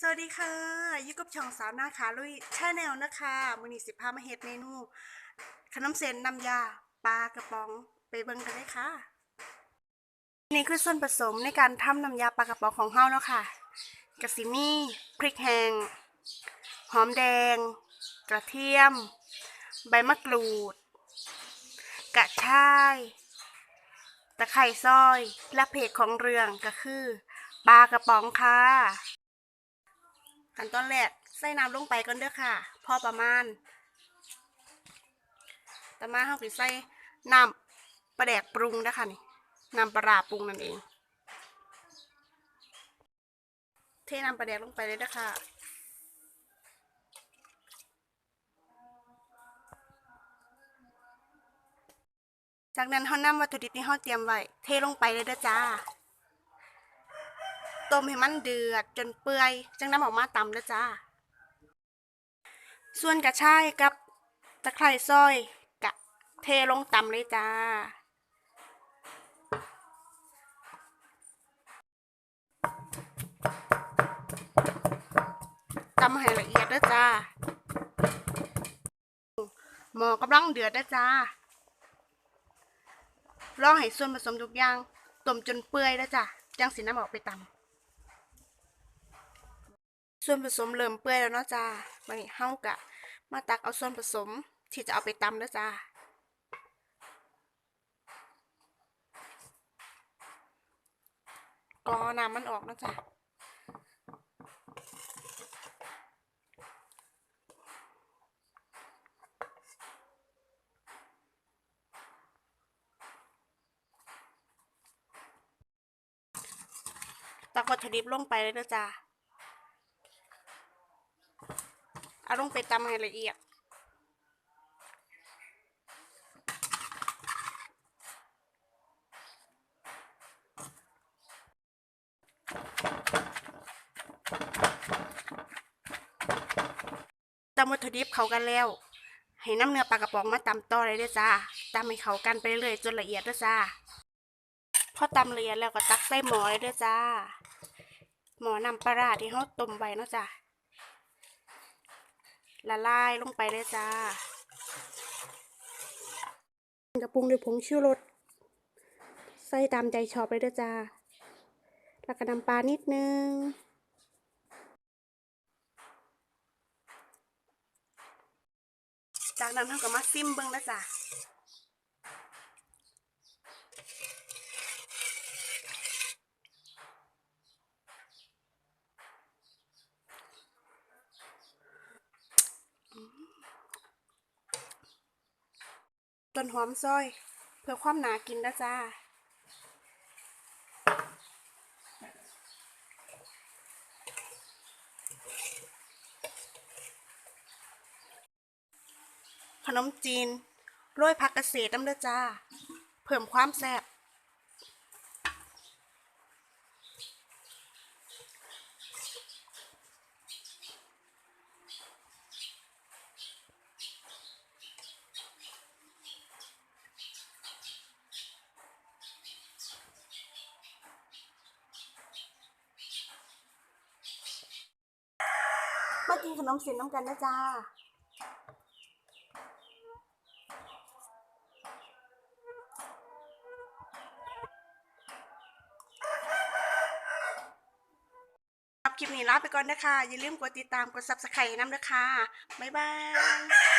สวัสดีค่ะอยุกับช่องสาวนาขาลุยชาแนลนะคะมือนีสิพามาเฮ็ดเมนู ขนมเส้นน้ำยาปลากระป๋องไปเบิ่งกันเลยค่ะ นี่คือส่วนผสมในการทำน้ำยาปลากระป๋องของเฮาเนาะค่ะกะสิมี่พริกแห้งหอมแดง กระเทียม ใบมะกรูด กระชายตะไคร่ซอยและเพจของเรืองก็คือปลากระป๋องค่ะ ขั้นตอนแรกใส่น้ำลงไปก่อนเด้อค่ะ พอประมาณต่อมาเราสิใส่น้ำปลาแดกปรุงนะคะนี่น้ำปลาราปรุงนั่นเอง เทน้ำปลาแดกลงไปเลยนะคะจากนั้นเรานำวัตถุดิบที่เราเตรียมไว้เทลงไปเลยเด้อจ้า ต้มให้มันเดือดจนเปื่อยจังน้ำออกมาตำแล้วจ้า ส่วนกระชายกับตะไคร่ซอยกะเทลงตำเลยจ้า ตำให้ละเอียดเด้อจ้า หมอกำลังเดือดเด้อจ้า รอให้ส่วนผสมทุกอย่างต้มจนเปื่อยแล้วจ้ะจังสิน้ำออกไปตำ ส่วนผสมเริ่มเปื่อยแล้วเนาะจ้าวันนี้เฮากะ มาตักเอาส่วนผสมที่จะเอาไปตำแล้วจ้ากรอน้ำมันออกนะจ้ะตักวัตถุดิบลงไปเลยนะจ้า เอาลงไปตำให้ละเอียด ตำวัตถุดิบเขากันแล้ว ให้น้ำเนื้อปลากระป๋องมาตำต่อเลยเด้อจ้าตำให้เขากันไปเรื่อยจนละเอียดเด้อจ้า พอตำละเอียดแล้วก็ตักใส่หม้อเลยเด้อจ้า หม้อนำปลาร้าที่เขาต้มไว้เนาะจ้า ละลายลงไปเลยจ้ากระปรุงด้วยผงชูรสใส่ตามใจชอบเลยเด้อจ้า แล้วก็น้ำปลานิดนึง จากนั้นเราก็มาซิมเบิ้งนะจ้า ต้นหอมซอย เพื่อความหนากินนะจ้าขนมจีนโรยผักเกษตรน้ำเด้อจ้า เพิ่มความแซ่บ กินขนมเส้นน้ำกันนะจ้าครับคลิปนี้ลาไปก่อนนะคะ อย่าลืมกดติดตาม กด subscribe น้ำนะคะ บ๊ายบาย